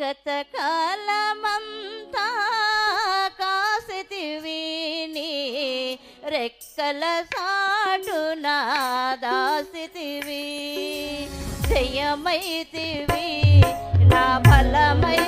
గతకాలమంతా కాసితివి నీ రెక్కల సాటున దాసితివి. జయమైతివి నా ఫలమై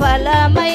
ఫలమై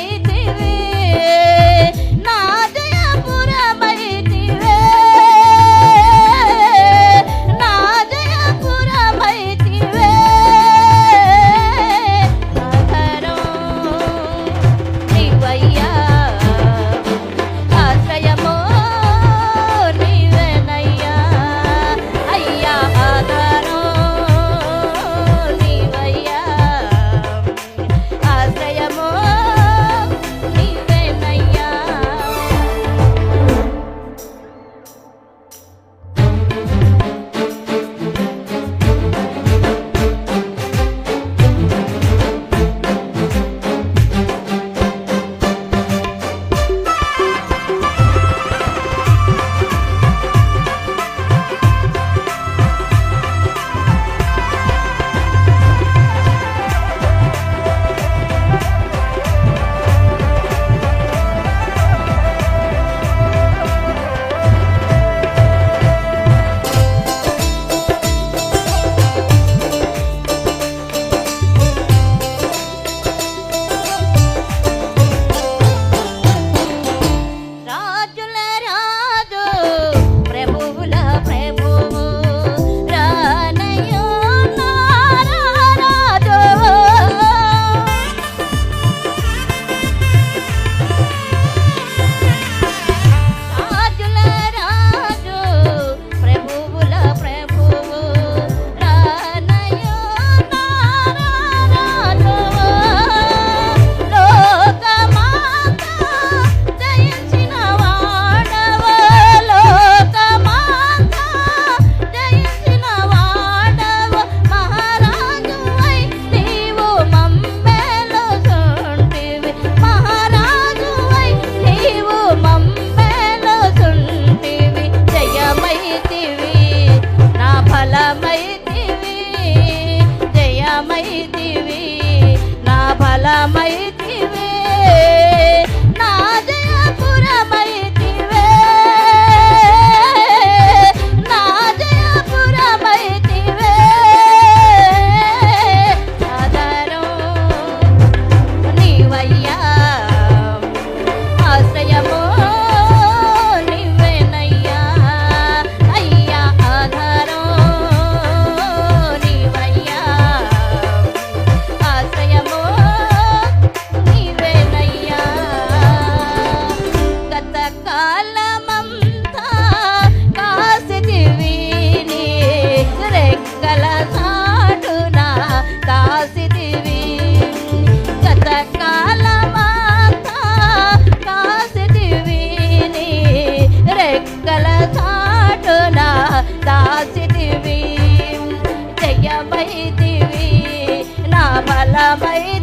దాసితివి జయమైతివి నా బలమైతివి